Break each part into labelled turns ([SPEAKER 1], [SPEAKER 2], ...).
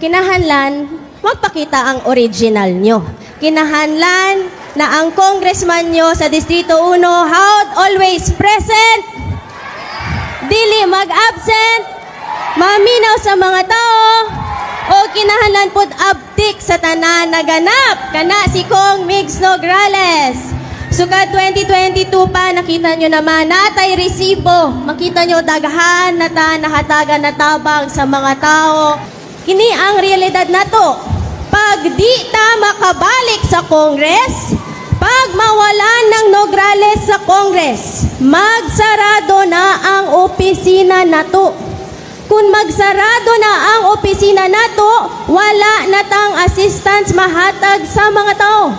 [SPEAKER 1] Kinahanlan, magpakita ang original nyo. Kinahanlan na ang congressman nyo sa Distrito 1, how always present, dili mag-absent, maminaw sa mga tao, o kinahanglan pod abtik sa tanan naganap kana si Kong Migs Nograles. Sukad 2022 pa, nakita nyo naman, natay resibo. Makita nyo, daghan na ta, nahatagan na tabang sa mga tao. Kini ang realidad na to. Pag di ta makabalik sa Kongres, pag mawalan ng Nograles sa Kongres, magsarado na ang opisina na to. Kung magsarado na ang opisina nato, wala na tang assistance mahatag sa mga tao.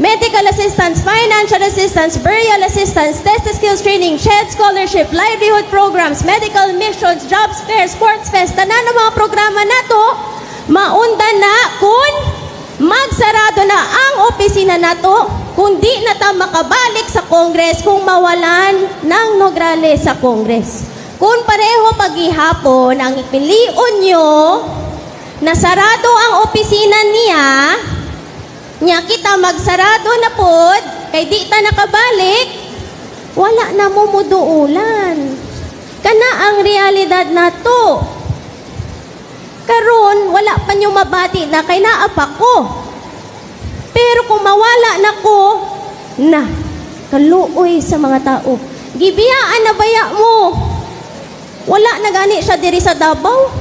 [SPEAKER 1] Medical assistance, financial assistance, burial assistance, test skills training, shed scholarship, livelihood programs, medical missions, jobs fair, sports fest, tanan ng mga programa nato, maundan na kung magsarado na ang opisina nato, kung di na ta makabalik sa Kongres, kung mawalan ng Nograles sa Kongres. Kung pareho paghihapon ang ipilion nyo na sarado ang opisina niya, nya kita magsarado na pod, kay di ta nakabalik, wala na mo muduulan. Kana ang realidad na to. Karon, wala pa nyo mabati na kay naapa ko. Pero kung mawala na ko, na, kaluoy sa mga tao. Gibiyaan na baya mo. Wala na gani siya diri sa Davao.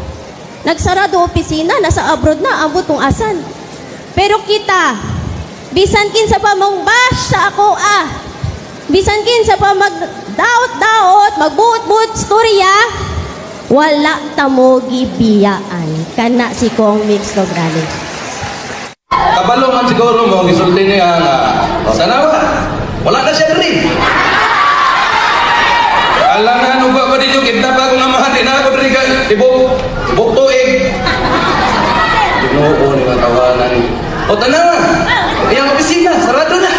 [SPEAKER 1] Nagsarado opisina, nasa abroad na, ambot tong asan. Pero kita, bisan kin sa pamong bash sa ako ah, bisan kin sa pa magdaot-daot, magbuot-buot storya, wala ta mo gibiyaan. Kana si Kong Mix Nograles.
[SPEAKER 2] Kabalo man siguro mo, gisulti niya nga, sana ba? Wala na siya rin. Alangan, uba pa dito, kita pa akong amahan, di na ako rin ka, tibok, tibok tuig. Ginoo ni mga tawanan. O tanawa, iyang opisina, sarado na.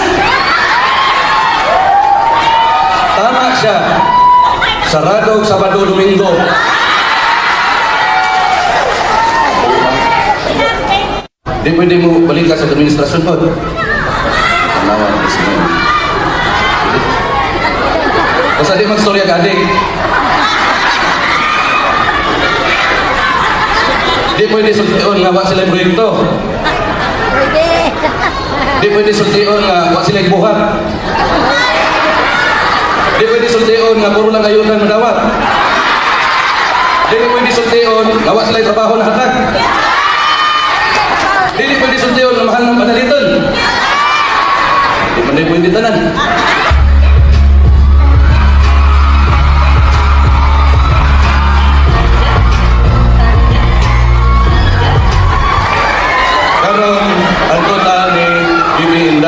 [SPEAKER 2] Tama siya. Sarado Sabado, Domingo. Di pwede mo balik ka sa administrasyon po. Tanawan, opisina. Basta di magstorya ka, adik. Di pwede sultiyon nga wa sila proyekto. Di pwede sultiyon nga wa sila buhat. Di pwede sultiyon nga puro lang ayunan madawat. Di pwede sultiyon nga wa sila trabaho na hatag. Di pwede sultiyon nga mahal ng panaliton. Di di pwede tanan.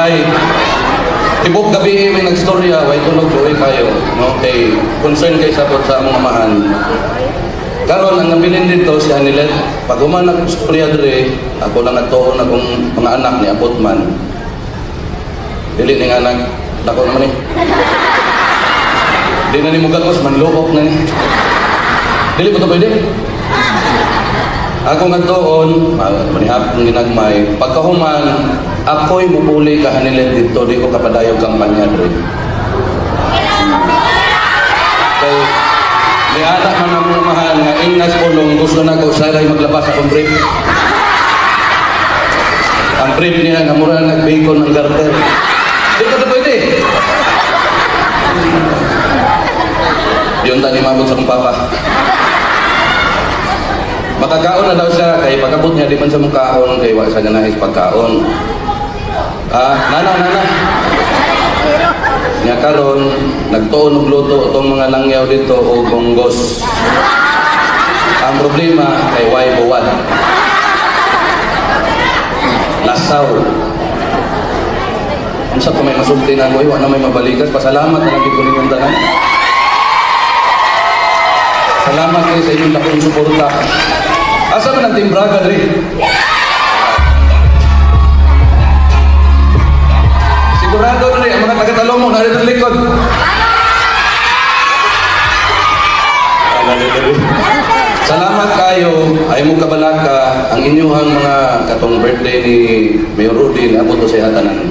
[SPEAKER 2] Inday. Tibok gabi may nagstorya, way tunog doy kayo, no? Kay concern kay sapot sa mga amahan. Karon ang nabilin dito si Anilet, pag umanak ang storya dire, ako lang atuon akong mga anak ni Abot man. Dili ni anak, dako naman eh. Di na ni mugakos, manlukok na ni. Dili po to pwede? Ako nga doon, manihap ng ginagmay, pagkahuman, ako'y mupuli ka hanilet dito, di ko kapadayog kampanya dre. Kay, may anak man ang mga mahal nga ingnas pulong, gusto na ko salay maglabas akong brief. Ang brief niya, nga mura nag-bacon ng garter. Di ko na pwede. Yun tani mabot sa papa. Makakaon na daw siya kay pagkabot niya di man sa mukhaon kay wa sa nais pagkaon. Ah, nana nana. Nya karon nagtuon og luto tong mga langyaw dito o bonggos. Ang problema kay way buwan. Lasaw. Unsa pa may masulti na mo, wa na may mabalikas, pasalamat na lang gid ko ninyong tanan. Salamat kayo sa inyong lakong suporta. Asa man ang Team Braga rin? Sigurado rin ang mga taga-talong mo narito sa likod. Salamat kayo ay mo kabalaka ang inyuhang mga katong birthday ni Mayor Rudy abot to sa hatanan.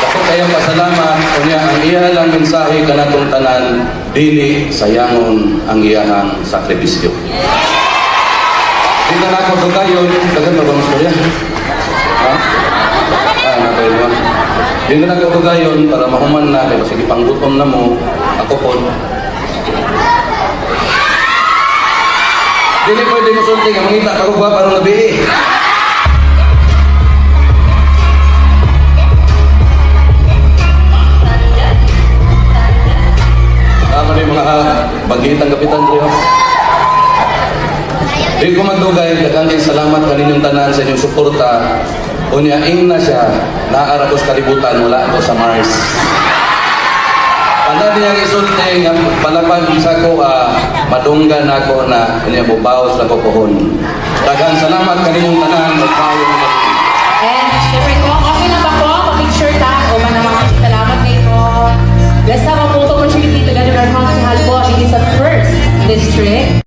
[SPEAKER 2] Dapat kayong pasalamat kunya ang iya lang mensahe kanatong tanan dili sayangon ang iyahang sakripisyo. Di na ako dugayon, dagan ba bang storya? Ha? Ah, napay mo. Di na ako dugayon para mahuman na kay sige panggutom na mo. Ako po. Dili pwede mo sulti nga mangita ka ba para labi. Tanan sa inyong suporta. Unya ing na siya, naara ko sa kalibutan, wala ako sa Mars. Ano niya isulti nga palapag sa ko, ah, madunggan ako na kanya bubawas na ko pohon. Daghang salamat kaninyong tanan, magpayo na
[SPEAKER 3] And syempre kung okay lang ba po, pa-picture tag o manamang salamat na ito. Let's have a photo opportunity together with our council hall po. It is first district.